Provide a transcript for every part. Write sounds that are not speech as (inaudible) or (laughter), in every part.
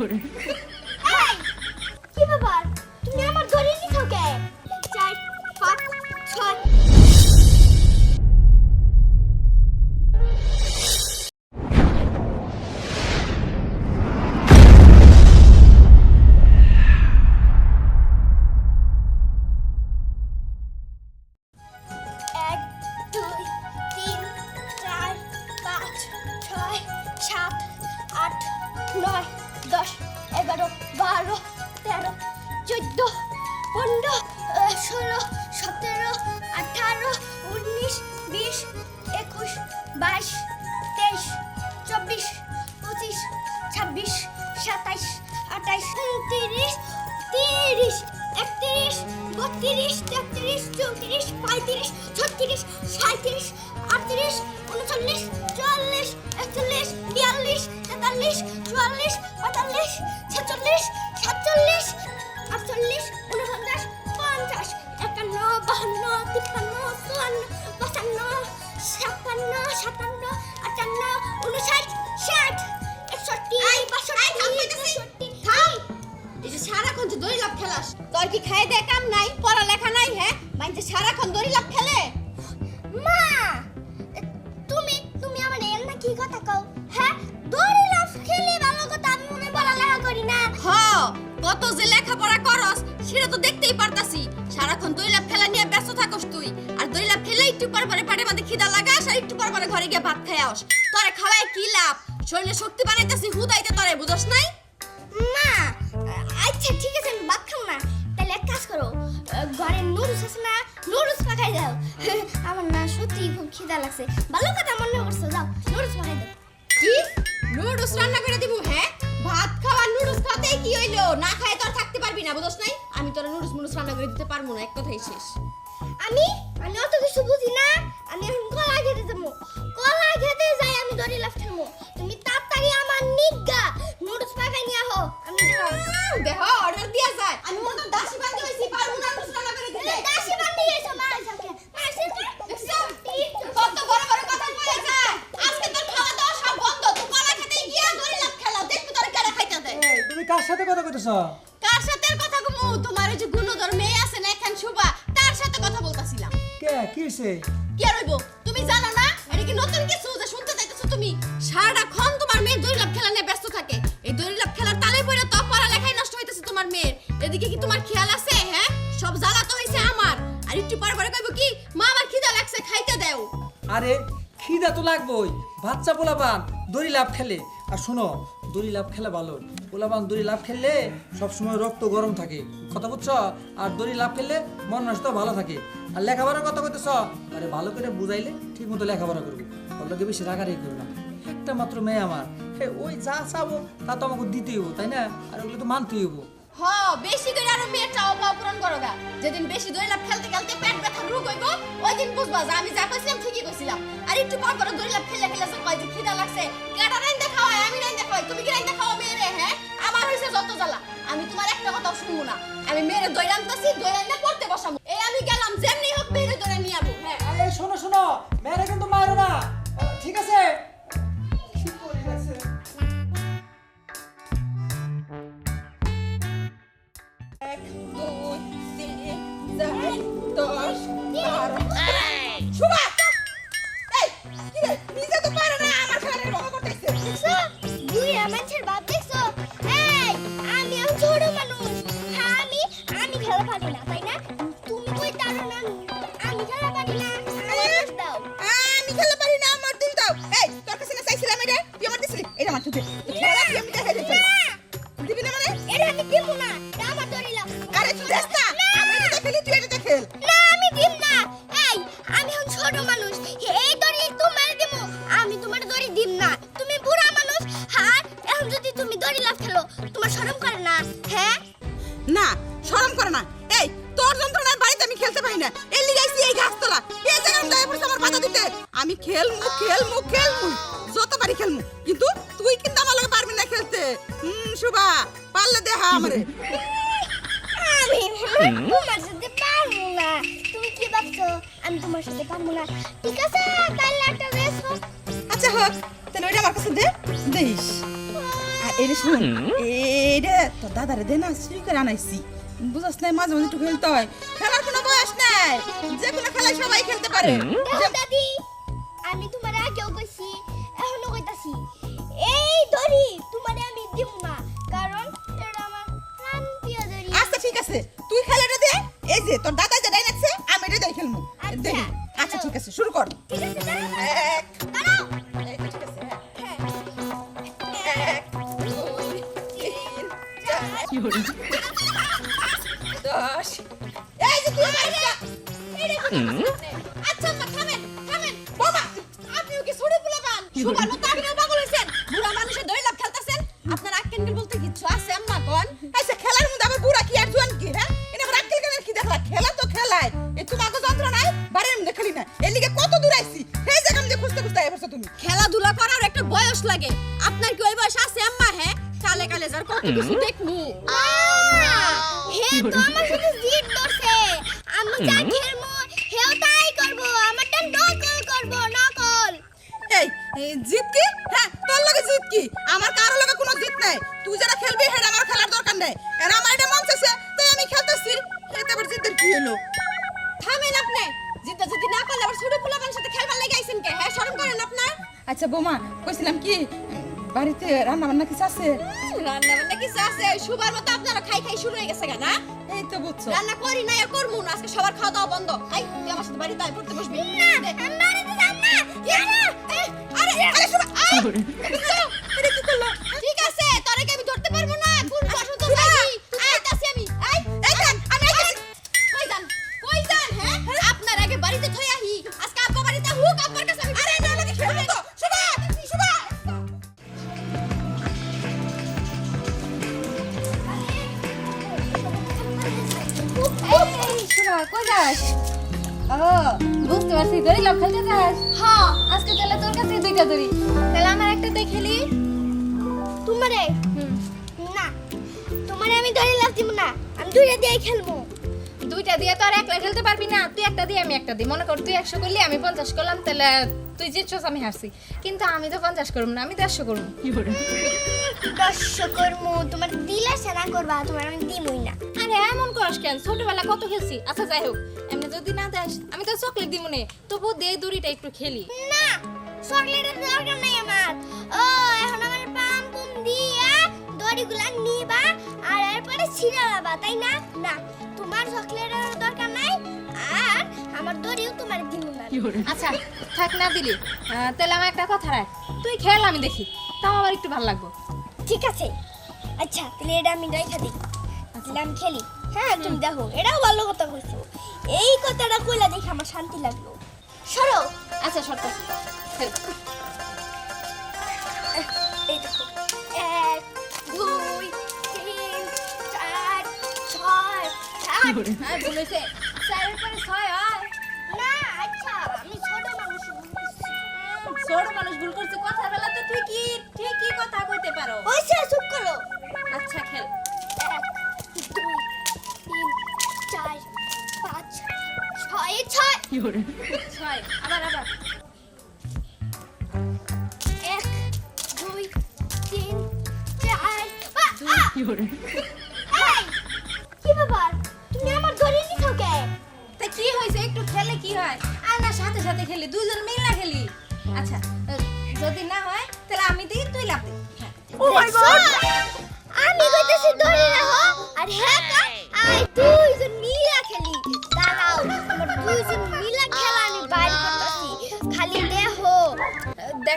俺 পঁয়ত্রিশ ছত্রিশ সাঁত্রিশ আটত্রিশ উনচল্লিশ চুয়াল্লিশ একচল্লিশ বিয়াল্লিশ তেতাল্লিশ চুয়াল্লিশ পঁয়তাল্লিশ ছেচল্লিশ সাতচল্লিশ আটচল্লিশ উনপঞ্চাশ পঞ্চাশ একান্ন বাহান্ন তিপ্পান্ন চুয়ান্ন পঁচান্ন ছাপ্পান্ন সাতান্ন আটান্ন উনষাট ষাট একষট্টি বাষট্টি সারাক্ষণ দড়ি লাভ খেলাস। তোর কি খাই দে কাম নাই? পড়ালেখা নাই হ্যাঁ? মাইনছে সারাক্ষণ দড়ি লাভ খেলে। মা! তুমি তুমি আমার এল না কি কথা কও? হ্যাঁ? দড়ি লাফ খেলে ভালো কথা আমি মনে পড়ালেখা করি না। হ কত যে লেখাপড়া করস সেটা তো দেখতেই পারতাছি। সারাক্ষণ দড়ি লাভ খেলা নিয়ে ব্যস্ত থাকস তুই। আর দড়ি লাভ খেলে একটু পর পরে পাটে মাঝে খিদা লাগাস আর একটু পর পরে ঘরে গিয়ে ভাত খাই আস তোরে খাওয়ায় কি লাভ? শরীরে শক্তি বানাইতেছি হুদাইতে তোরে বুঝস নাই? মা আচ্ছা ঠিক আছে আমি ভাত কাজ করো ঘরে নুডলস আছে না নুডলস পাকাই দাও। (laughs) আমার না সত্যি খুব খিদা লাগছে। ভালো কথা মনে করছ যাও নুডলস পাকাই দাও। কি? নুডলস রান্না করে দিব হ্যাঁ? ভাত খাওয়া নুডলস খাতে কি হইল? না খায় তো আর থাকতে পারবি না বুঝছ নাই? আমি তোর নুডলস মুডলস রান্না করে দিতে পারব না এক কথাই শেষ। আমি? আমি অত কিছু বুঝি না আমি এখন কলা খেতে যাব। কলা কইতেছ কার সাথে কথা কমু? তোমার ওই যে গুণধর মেয়ে আছে না এখান শুভা তার সাথে কথা বলতাছিলাম। কে? কি হইছে? কি আর হইব? তুমি জানো না? এটা কি নতুন কিছু যে শুনতে চাইতেছো তুমি? সারাক্ষণ তোমার মেয়ে দড়ি লাভ খেলা নিয়ে ব্যস্ত থাকে। এই দড়ি লাভ খেলার তালে পড়ে তো পড়ালেখাই নষ্ট হইতেছে তোমার মেয়ের। এদিকে কি তোমার খেয়াল আছে হ্যাঁ? সব জ্বালা তো হইছে আমার। আর একটু পরে পরে কইব কি মা আমার খিদা লাগছে খাইতে দাও। আরে খিদা তো লাগবই। বাচ্চা পোলাপান দড়ি লাভ খেলে। আর শোনো দড়ি লাভ খেলা ভালো। পোলাপান দড়ি লাভ খেললে সবসময় রক্ত গরম থাকে। কথা বুঝছ? আর দড়ি লাভ খেললে মন নষ্ট ভালো থাকে। আর লেখাপড়ার কথা কইতেছ? আরে ভালো করে বুঝাইলে ঠিক মতো লেখাপড়া করব। ওর বেশি রাগারাগি করবে না। একটা মাত্র মেয়ে আমার। হে ওই যা চাবো, তা তো আমাকে দিতেই হব, তাই না? আর ওগুলো তো মানতেই হব। হ, বেশি করে আরও মেয়ের চাও পূরণ করো গা। যেদিন বেশি দড়ি লাভ খেলতে খেলতে পেট ব্যথা রোগ হইব ওই দিন বুঝবা যে আমি যা কইছিলাম ঠিকই কইছিলাম। আর একটু পর পর দড়ি লাভ খেলে খেলে যে কয় যে খিদা লাগছে। কেডা রাইন্দা খাওয়াই তুমি কি রাইন্দা খাওয়া মেরে হ্যাঁ? আমার হইছে যত জ্বালা। আমি তোমার একটা কথা শুনব না। আমি মেরে দই আনতাছি দই আনতে পড়তে পারি না দাদারে দে না চুরি করে আনাইছি। বুঝাস নাই মাঝে মাঝে একটু খেলতে হয়। খেলার কোনো বয়স নাই। যে কোনো খেলায় সবাই খেলতে পারে। দাদি আমি তোমার আগেও কইছি এখনও কইতাছি। এই দড়ি তোমারে আমি দিব না কারণ এটা আমার প্রাণ প্রিয় দড়ি। আচ্ছা ঠিক আছে। তুই খেলাটা দে। এই যে তোর দাদা যে ডাইন আছে আমি এটা দিয়ে খেলব আচ্ছা। দে আচ্ছা ঠিক আছে শুরু কর। ঠিক আছে এক দশ এই যে তুই আমার আচ্ছা আম্মা থামেন। থামেন বাবা আপনিও কি ছুড়ে ফুলে পান সুগার মতো আপনিও তো আমার সাথে জিদ ধরছে আমি যা খেলব হেও তাই করব। আমারটা নকল করব নকল। এই এই জিত কি? হ্যাঁ তোর লগে জিত কি? আমার কারও লগে কোনো জিত নাই। তুই যারা খেলবি হেডা আমার খেলার দরকার নাই। আর আমার এটা মন চাইছে তাই আমি খেলতেছি। এতে আবার কি হলো? থামেন আপনি। জিদ্দা যদি না করলে আবার সাথে খেলবার লেগে আইছেন কে? হ্যাঁ শরম করেন আপনার। আচ্ছা বৌমা কইছিলাম কি বাড়িতে রান্না বান্না কিছু আছে? রান্না বান্না কিছু আছে সুবার মতো আপনারা খাই খাই শুরু হয়ে গেছে গা না? এই তো বুঝছ। রান্না করি না আর করব না আজকে সবার খাওয়া দাওয়া বন্ধ। খাই তুই আমার সাথে বাড়িতে আয় পড়তে বসবি। না আমি বাড়িতে যাব না। আরে আরে শুভ আরে কই যাস ও বুঝতে পারছি দড়ি লাভ খেলতে যাস হ্যাঁ। আজকে তাহলে তোর কাছে দুইটা দড়ি। তাহলে আমার একটা তোমারে? না তোমারে আমি ধরে লাভ দিব না আমি দুইটা দিয়ে খেলব। দুইটা দিয়ে তো আর একলা খেলতে পারবি না। তুই একটা দিয়ে আমি একটা দিই। মনে কর তুই একশো করলি আমি পঞ্চাশ করলাম তাহলে তুই জিতছস আমি হারছি। কিন্তু আমি তো পঞ্চাশ করব না আমি দেড়শো করব। দর্শ করমু তোমার দিলা সেনা করবা তোমার আমি দিমই না। আরে এমন করস কেন? ছোটবেলা কত খেলছি। আচ্ছা যাই হোক এমনি যদি না দেস আমি তো চকলেট দিব নে। তবু দে দড়িটা একটু খেলি। না চকলেটের দরকার নাই আমার। ও এখন আমার পাম পুম দিয়া দড়িগুলা নিবা আর এরপরে ছিড়ালাবা তাই না? না তোমার চকলেটের দরকার নাই আর আমার দড়িও তোমার দিব না। আচ্ছা থাক না দিলি। আহ, তাহলে আমার একটা কথা রাখ। তুই খেল আমি দেখি। তাও আমার একটু ভালো লাগবো। ঠিক আছে। আচ্ছা তাহলে এটা আমি রেখা দিই। তাহলে খেলি। হ্যাঁ তুমি দেখো এটাও ভালো কথা কইছো। এই কথাটা কইলা দেখে আমার শান্তি লাগল। সরো। আচ্ছা শর্ত এই দেখো এক দুই তিন চার ছয় সাত। হ্যাঁ বলেছে। চারের পরে ছয় হয় না আচ্ছা আমি ছোট মানুষ। ছোট মানুষ ভুল করছে কথা বেলা তো ঠিকই ঠিকই কথা কইতে পারো। হইছে চুপ করো। আচ্ছা খেল। ছয় আবার আবার। এক দুই তিন চার পা- আ! কি ব্যাপার? তুমি আমার ধরে নিছো কে? তা কি হয়েছে? একটু খেলে কি হয়? আর না সাথে সাথে খেলি দুজন মিলে খেলি। আচ্ছা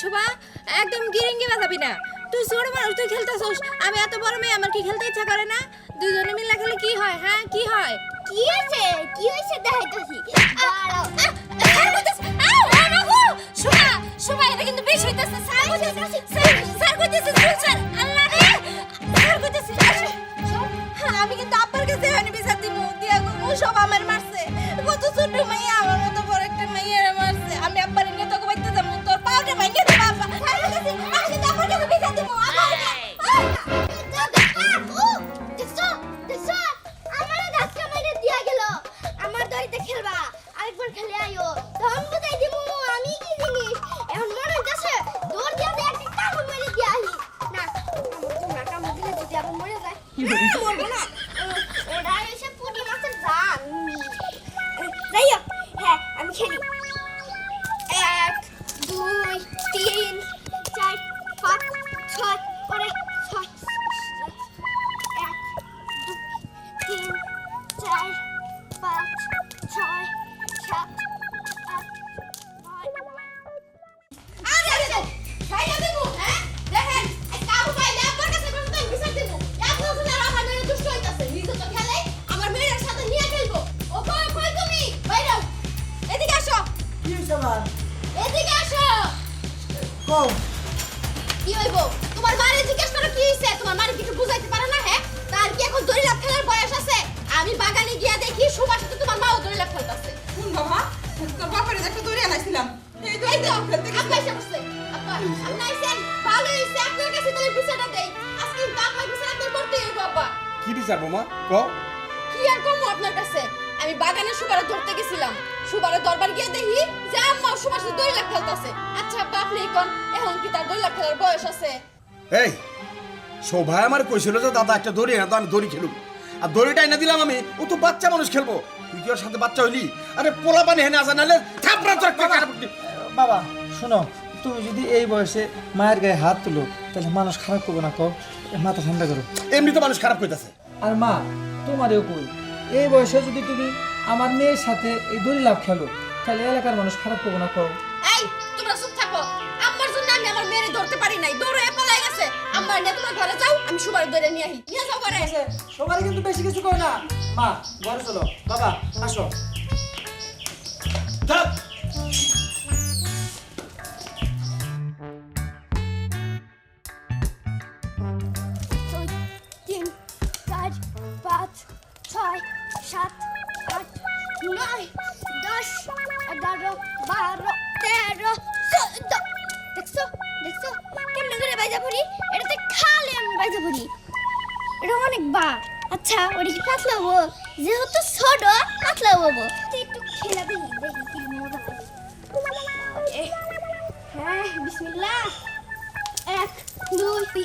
শোভা একদম গিরিঙ্গি বাজাবি না। তুই ছোট মানুষ তুই খেলতেছস। আমি এত বড় মেয়ে আমার কি খেলতে ইচ্ছা করে না? দুজনে মিলে খেলে কি হয় হ্যাঁ কি হয়? কি আছে? কি হইছে দেখাইতেছি দাঁড়াও। শোভা শোভা এটা কিন্তু বেশ হইতাছে। স্যার কইতেছে স্যার স্যার কইতেছে স্যার আল্লাহ রে। স্যার কইতেছে হ্যাঁ, আমি কিন্তু আব্বার কাছে হানি বিচার দিব। দিয়া গো সব আমার (laughs) কি বিচারটা দেই? আজকে কিন্তু আপনার বিচার আপনার করতেই হইব আব্বা। কি বিচার বোমা? ক? কি আর করব আপনার কাছে? আমি বাগানে সুবারে ধরতে গেছিলাম। সুবারে দরবার গিয়ে দেখি যে আম্মা সুবাস দই লাখ খেলতেছে। আচ্ছা আব্বা আপনি কোন। এখন কি তার দই লাখ খেলার বয়স আছে? এই শোভায় আমার কইছিল যে দাদা একটা দড়ি এনে তো আমি দড়ি খেলুম। আর দড়িটা এনে দিলাম আমি ও তো বাচ্চা মানুষ খেলব। তুই কি ওর সাথে বাচ্চা হইলি? আরে পোলা পানি হেনে আসা নাহলে থাপড়া তো একটা বাবা শোনো তুমি যদি এই বয়সে মায়ের গায়ে হাত তুলো তাহলে মানুষ খারাপ করবে না কও। মাথা ঠান্ডা করো। এমনি তো মানুষ খারাপ কইতাছে আর মা তোমারও কই? এই বয়সে যদি তুমি আমার মেয়ের সাথে এই দড়ি লাভ খেলো তাহলে এলাকার মানুষ খারাপ করবে না কও। এই তোমরা চুপ থাকো। আম্মার জন্য আমি আমার মেয়েরে ধরতে পারি নাই। দৌড়ে পালাই গেছে। আম্মা নিয়ে তোমার ঘরে যাও আমি সুবারে ধরে নিয়ে আহি। নিয়ে যাও ঘরে। সবাই কিন্তু বেশি কিছু কয় না। মা ঘরে চলো। বাবা আসো। ছয়, সাত, আট, নয়, দশ, এগারো, বারো, তেরো, চোদ্দ। দেখছ? দেখছ? কেমনে করে বাইজা পড়ি? এটাতে খালে আমি বাইজা পড়ি। এটা অনেক বা আচ্ছা ওটা কি পাতলা হব? যেহেতু ছোট, পাতলা হব। একটু খেলা দেখি দেখি কি মজা হ্যাঁ। বিসমিল্লাহ। এক, দুই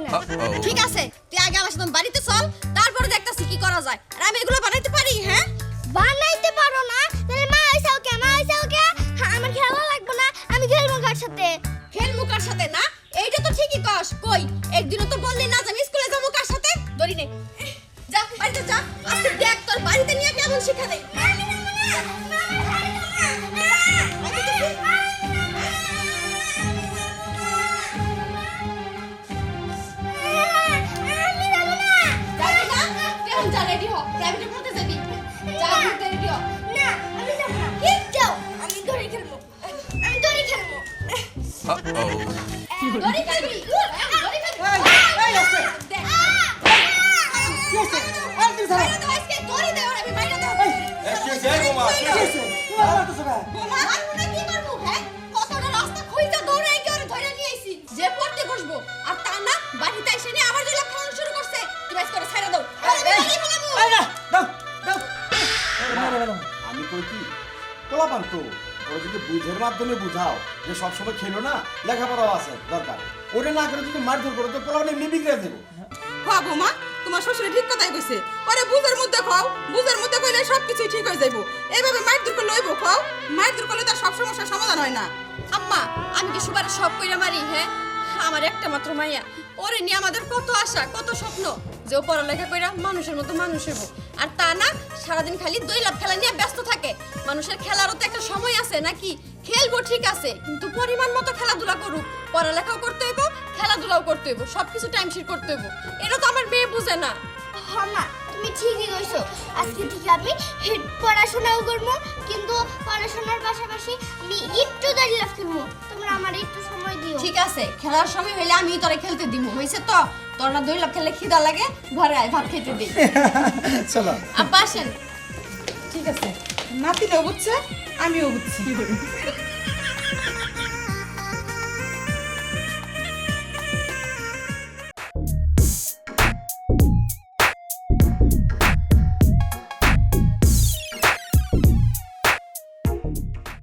না। ঠিক আছে তুই আগে আমার সাথে বাড়িতে চল তারপরে দেখতাছি কি করা যায়। আর আমি এগুলো বানাইতে পারি হ্যাঁ? বানাইতে পারো না পোলাপান তো ওরা যদি বুঝের মাধ্যমে বুঝাও যে সবসময় খেলো না লেখাপড়াও আছে দরকার। ওটা না করে যদি মারধর করো তো পোলাপান এমনি বিগড়ে দেবো। হ্যাঁ বৌমা তোমার শ্বশুরে ঠিক কথাই কইছে। ওরে বুঝের মধ্যে খাও বুঝের মধ্যে কইলে সব কিছু ঠিক হয়ে যাইবো। এইভাবে মায়ের দূর করলে হইব খাও। মায়ের দূর করলে তার সব সমস্যার সমাধান হয় না। আম্মা আমি কি সুবারে সব কইরা মারি হ্যাঁ? আমার একটা মাত্র মাইয়া। ওরে নিয়ে আমাদের কত আশা কত স্বপ্ন। যে ও পড়ালেখা কইরা মানুষের মতো মানুষ হইব। আর তা না, সারাদিন খালি দই লাভ খেলা নিয়ে ব্যস্ত থাকে। মানুষের খেলারও তো একটা সময় আছে নাকি? খেলব ঠিক আছে, কিন্তু পরিমাণ মতো খেলাধুলা করুক। পড়ালেখাও করতে হইব, খেলাধুলাও করতে হইব, সবকিছু টাইম শিট করতে হইব। এটা তো আমার মেয়ে বুঝে না। মা। তুমি ঠিকই কইছো। আজকে থেকে আমি হেড পড়াশোনাও করব কিন্তু পড়াশোনার পাশাপাশি আমি একটু দাঁড়িয়ে রাখব তোমরা আমার একটু সময় দিও। ঠিক আছে খেলার সময় হইলে আমি তোরে খেলতে দিব হইছে তো? তোর না দই লাভ খেলে খিদা লাগে ঘরে আয় ভাত খেতে দিই (laughs) চলো। আপা আসেন। ঠিক আছে। নাতিরাও বুঝছে আমিও বুঝছি। (laughs)